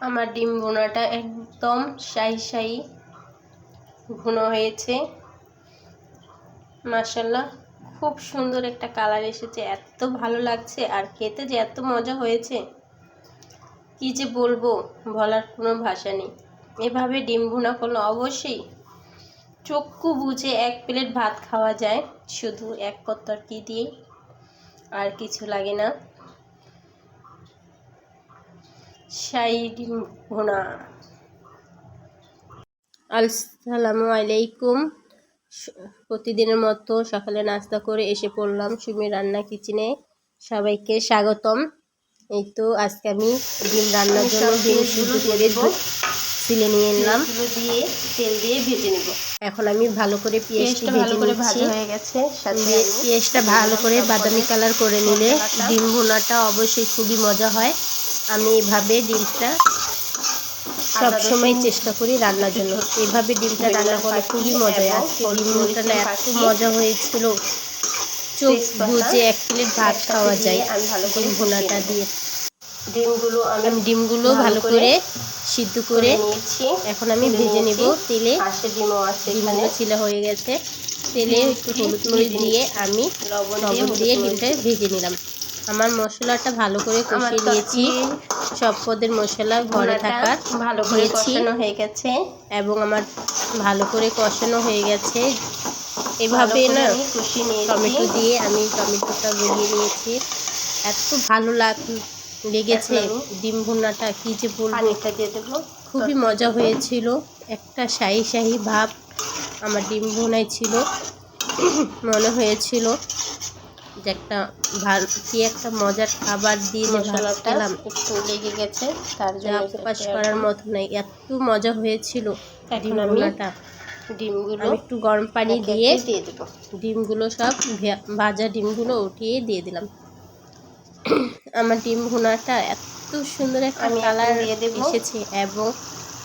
আমার ডিম ভুনাটা একদম শাহি শাহি ভুনো হয়েছে। মাসাল্লাহ খুব সুন্দর একটা কালার এসেছে, এত ভালো লাগছে আর খেতে যে এত মজা হয়েছে, কি যে বলব, বলার কোনো ভাষা নেই। এভাবে ডিম ভুনা করলে অবশ্যই চক্ষু বুঝে এক প্লেট ভাত খাওয়া যায়, শুধু এক কত্তর কি দিয়ে, আর কিছু লাগে না। আসসালামু আলাইকুম। প্রতিদিনের মতো সকালে নাস্তা করে এসে পড়লাম সুমি রান্না কিচেনে। সবাইকে স্বাগতম। এই তো আজকে আমি ডিম রান্নার জন্য ডিম সিদ্ধ করে সিলে নিয়ে এলাম। দিয়ে তেল দিয়ে ভেজে নেব। এখন আমি ভালো করে পেঁয়াজটা ভালো করে ভাজা হয়ে গেছে পেঁয়াজটা ভালো করে বাদামি কালার করে নিলে ডিম ভুনাটা অবশ্যই খুবই মজা হয়। আমি এভাবে ডিমটা সবসময় চেষ্টা করি রান্নার জন্য। এভাবে ডিমটা রান্না করে খুবই মজা আজকে না এত মজা হয়েছিল। চোখ বুঝে এক প্লেট ভাত খাওয়া যায় ডিম ভুনাটা দিয়ে। ডিমগুলো আমি ডিমগুলো ভালো করে সিদ্ধ করে নিয়েছি। এখন আমি ভেজে নেব তেলে। ডিমগুলো ছিলা হয়ে গেছে। তেলে একটু হলুদ মরিচ দিয়ে আমি লবণ দিয়ে ডিমটা ভেজে নিলাম। আমার মশলাটা ভালো করে কষিয়ে নিয়েছি। সব পদের মশলা ঘরে থাকার ভালো করে কষানো হয়ে গেছে। এবং আমার ভালো করে কষানো হয়ে গেছে। এভাবে না টমেটো দিয়ে আমি টমেটোটা গলিয়ে নিয়েছি। এত ভালো লাগ লেগেছে ডিম ভুনাটা কি যে বলব। দিয়ে দেবো। খুবই মজা হয়েছিল। একটা শাহি শাহি ভাব আমার ডিম ভুনায় ছিল। মনে হয়েছিল যে একটা ভালো কি একটা মজার খাবার দিয়ে খেলাম একটু লেগে গেছে তার জন্য প্রকাশ করার মতো নাই এত মজা হয়েছিল ডিম ভুনাটা ডিমগুলো একটু গরম পানি দিয়ে দিয়ে দেবো। ডিমগুলো সব ভাজা ডিমগুলো উঠিয়ে দিয়ে দিলাম। আমার ডিম ভুনাটা এত সুন্দর একটা কালার এসেছে এবং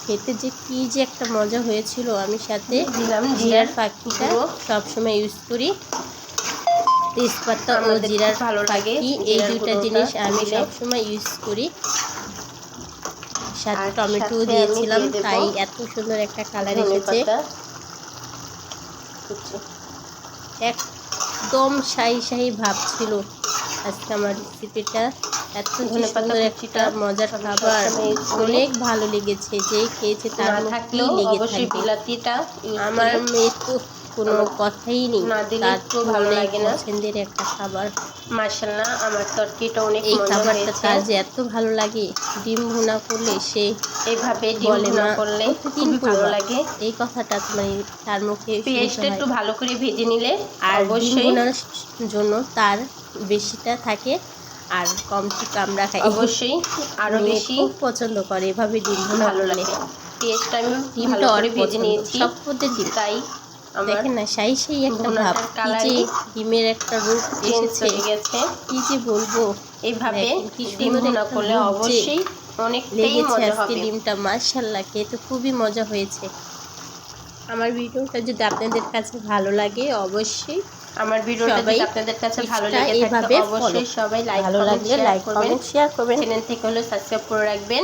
খেতে যে কি যে একটা মজা হয়েছিল আমি সাথে দিলাম জিরার পাখিটা সবসময় ইউজ করি। তেজপাতা ও জিরার ভালো লাগে। এই দুইটা জিনিস আমি সবসময় ইউজ করি। সাথে টমেটো দিয়েছিলাম তাই এত সুন্দর একটা কালার এসেছে। একদম শাহি শাহি ভাব ছিল আজকে আমার রেসিপিটা এত সুন্দর একটা মজার খাবার। অনেক ভালো লেগেছে। যে খেয়েছে তার থাকলেও লেগে থাকবে। আমার মেয়ে তো কোনো কথাই নেই। তার তো ভালো লাগে না। পছন্দের একটা খাবার। মাশাল্লাহ আমার তরকিটা অনেক এই খাবারটা তার যে এত ভালো লাগে ডিম ভুনা করলে সে এভাবে ডিম ভুনা করলে খুবই ভালো লাগে। এই কথাটা মানে তার মুখে পেঁয়াজটা একটু ভালো করে ভেজে নিলে আর অবশ্যই জন্য তার বেশিটা থাকে আর কম থেকে আমরা খাই। অবশ্যই আরও বেশি পছন্দ করে এভাবে ডিম ভুনা ভালো লাগে। পেঁয়াজটা আমি ডিমটা অনেক ভেজে নিয়েছি। সব পদের ডিম। তাই দেখেন না সাই সেই একটা ভাব। যে ডিমের একটা রূপ এসেছে গেছে। কি যে বলব? এইভাবে কি সুন্দর না করলে অবশ্যই অনেক লেগেছে আজকে ডিমটা মাশাল্লাহ খেতে খুবই মজা হয়েছে। আমার ভিডিওটা যদি আপনাদের কাছে ভালো লাগে অবশ্যই আমার ভিডিওটা যদি আপনাদের কাছে ভালো লাগে এইভাবে অবশ্যই সবাই লাইক ভালো লাগলে লাইক করবেন। শেয়ার করবেন। চ্যানেল থেকে হলে সাবস্ক্রাইব করে রাখবেন।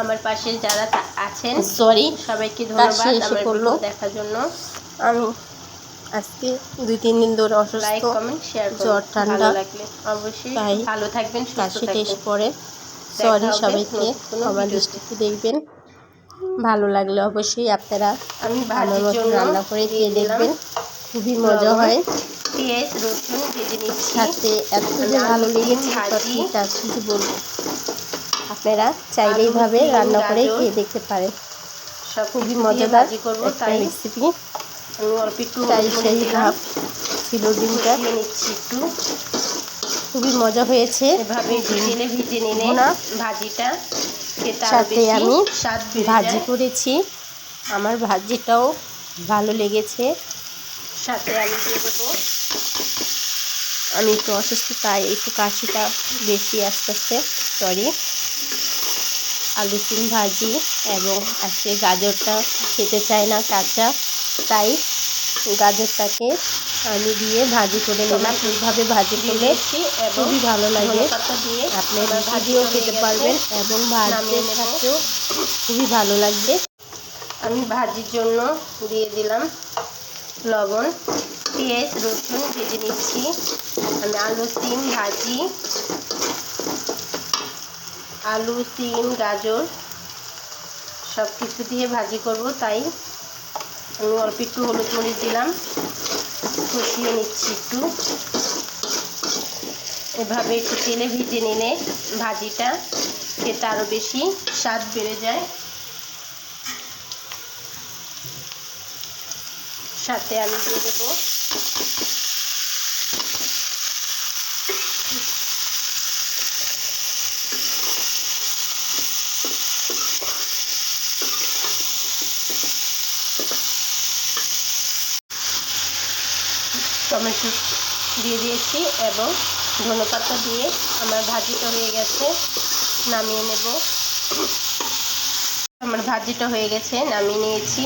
আমার পাশে যারা আছেন সরি সবাইকে ধন্যবাদ আমার দেখার জন্য। আমি আজকে দুই তিন দিন ধরে অসুস্থ লাইক কমেন্ট শেয়ার জ্বর ঠান্ডা। লাগলে অবশ্যই ভালো থাকবেন কাশি টেস্ট পরে। সরি সবাইকে আমার দৃষ্টিতে দেখবেন। ভালো লাগলে অবশ্যই আপনারা আমি ভালো মতো রান্না করে দিয়ে দেখবেন। খুবই মজা হয়। পেঁয়াজ রসুন ভেজে নিচ্ছি। সাথে এত যে ভালো লেগেছে বলব? আপনারা চাইলে এইভাবে রান্না করে খেয়ে দেখতে পারেন। খুবই মজাদার একটা রেসিপি একটু সেই ভাব ছিল ডিমটা। নিচ্ছি একটু। খুবই মজা হয়েছে। এভাবে ভিজে ভিজে নিলে না ভাজিটা সাথে আমি ভাজি করেছি। আমার ভাজিটাও ভালো লেগেছে। সাথে আমি দিয়ে দেবো। আমি একটু অসুস্থ তাই একটু কাশিটা বেশি আস্তে আস্তে সরি আলু সিম ভাজি এবং আজকে গাজরটা খেতে চায় না কাঁচা তাই গাজরটাকে আমি দিয়ে ভাজি করে নিলাম এইভাবে ভাজি করলে খুবই ভালো লাগে। আপনি রুটি দিয়েও খেতে পারবেন এবং ভাতের সাথেও খুবই ভালো লাগবে। আমি ভাজির জন্য দিয়ে দিলাম লবণ পেঁয়াজ রসুন ভেজে নিচ্ছি। আমি আলু সিম ভাজি আলু সিম গাজর সব কিছু দিয়ে ভাজি করব। তাই আমি অল্প একটু হলুদ মরিচ দিলাম। কষিয়ে নিচ্ছি একটু। এভাবে একটু তেলে ভেজে নিলে ভাজিটা খেতে আরও বেশি স্বাদ বেড়ে যায়। সাথে আমি দিয়ে দেবো। টমেটো দিয়ে দিয়েছি এবং ধনেপাতা দিয়ে আমার ভাজিটা হয়ে গেছে। নামিয়ে নেব। আমার ভাজিটা হয়ে গেছে, নামিয়ে নিয়েছি।